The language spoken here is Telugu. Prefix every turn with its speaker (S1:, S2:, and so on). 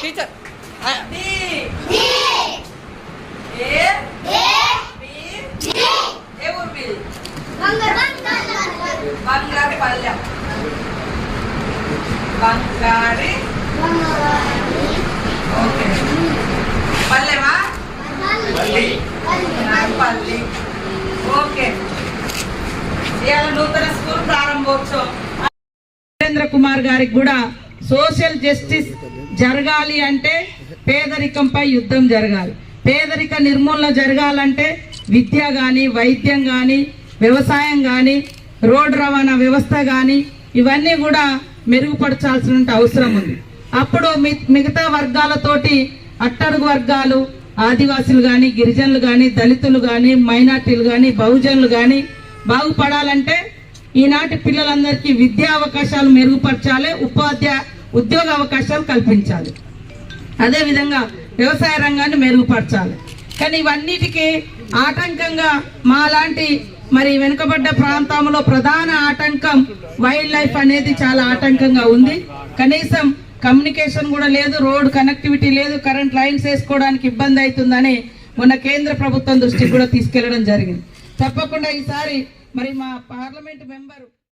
S1: Teacher
S2: D A B A ఊరు మీది బంగారు పల్లెం బంగారి ఓకే పల్లెమా పల్లి ఓకే ఇవాళ నూతన స్కూల్ ప్రారంభోత్సవం.
S3: నరేంద్ర కుమార్ గారికి కూడా సోషల్ జస్టిస్ జరగాలి అంటే పేదరికంపై యుద్ధం జరగాలి. పేదరిక నిర్మూలన జరగాలంటే విద్య కానీ వైద్యం కానీ వ్యవసాయం కానీ రోడ్డు రవాణా వ్యవస్థ కానీ ఇవన్నీ కూడా మెరుగుపరచాల్సిన అవసరం ఉంది. అప్పుడు మి- మిగతా వర్గాలతోటి అట్టడుగు వర్గాలు ఆదివాసులు కానీ గిరిజనులు కానీ దళితులు కానీ మైనార్టీలు కానీ బహుజనులు కానీ బాగుపడాలంటే ఈనాటి పిల్లలందరికీ విద్యా అవకాశాలు మెరుగుపరచాలి ఉపాధ్యాయ ఉద్యోగ అవకాశాలు కల్పించాలి. అదేవిధంగా వ్యవసాయ రంగాన్ని మెరుగుపరచాలి. కానీ ఇవన్నిటికీ ఆటంకంగా మాలాంటి మరి వెనుకబడ్డ ప్రాంతంలో ప్రధాన ఆటంకం వైల్డ్ లైఫ్ అనేది చాలా ఆటంకంగా ఉంది. కనీసం కమ్యూనికేషన్ కూడా లేదు రోడ్ కనెక్టివిటీ లేదు కరెంట్ లైన్స్ వేసుకోవడానికి ఇబ్బంది అవుతుందని మొన్న కేంద్ర ప్రభుత్వం దృష్టికి కూడా తీసుకెళ్ళడం జరిగింది. తప్పకుండా ఈసారి మరి మా పార్లమెంట్ మెంబరు